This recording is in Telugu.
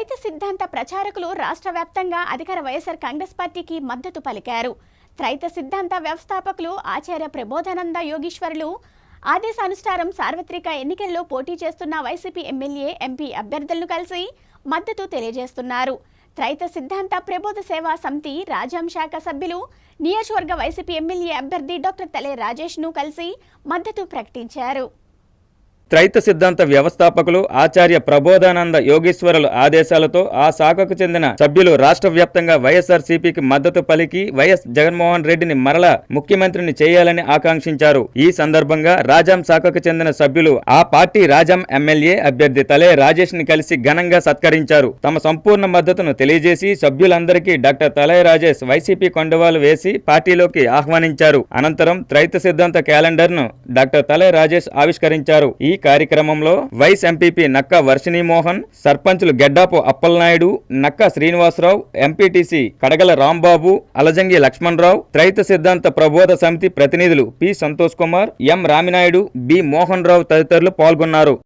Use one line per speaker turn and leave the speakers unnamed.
రైతు సిద్ధాంత ప్రచారకులు రాష్ట్ర వ్యాప్తంగా అధికార వైఎస్ఆర్ కాంగ్రెస్ పార్టీకి మద్దతు పలికారు. త్రైత సిద్ధాంత వ్యవస్థాపకులు ఆచార్య ప్రబోధానంద యోగీశ్వరులు ఆదేశానుసారం సార్వత్రిక ఎన్నికల్లో పోటీ చేస్తున్న వైసీపీ ఎమ్మెల్యే ఎంపీ అభ్యర్థులను కలిసి మద్దతు తెలియజేస్తున్నారు. త్రైత సిద్ధాంత ప్రబోధ సేవా సమితి రాజాం శాఖ సభ్యులు నియోజకవర్గ వైసీపీ ఎమ్మెల్యే అభ్యర్థి డాక్టర్ తలే రాజేష్ను కలిసి మద్దతు ప్రకటించారు.
త్రైత సిద్ధాంత వ్యవస్థాపకులు ఆచార్య ప్రబోధానంద యోగేశ్వరుల ఆదేశాలతో ఆ శాఖకు చెందిన సభ్యులు రాష్ట్ర వ్యాప్తంగా వైఎస్ఆర్ సిపికి మద్దతు పలికి వైఎస్ జగన్మోహన్ రెడ్డిని మరల ముఖ్యమంత్రిని చేయాలని ఆకాంక్షించారు. ఈ సందర్భంగా రాజాం శాఖకు చెందిన సభ్యులు ఆ పార్టీ రాజాం ఎమ్మెల్యే అభ్యర్థి తలే రాజేష్ని కలిసి ఘనంగా సత్కరించారు. తమ సంపూర్ణ మద్దతును తెలియజేసి సభ్యులందరికీ డాక్టర్ తలయ రాజేష్ వైసీపీ కొండవాలు వేసి పార్టీలోకి ఆహ్వానించారు. అనంతరం త్రైత సిద్ధాంత క్యాలెండర్ను డాక్టర్ తలయ రాజేష్ ఆవిష్కరించారు. ఈ కార్యక్రమంలో వైస్ ఎంపీపీ నక్క వర్షిణీమోహన్ సర్పంచులు గెడ్డాపు అప్పలనాయుడు నక్క శ్రీనివాసరావు ఎంపీటీసీ కడగల రాంబాబు అలజంగి లక్ష్మణరావు త్రైత సిద్ధాంత ప్రబోధ సమితి ప్రతినిధులు P Santosh Kumar M Raminaidu B Mohan Rao తదితరులు పాల్గొన్నారు.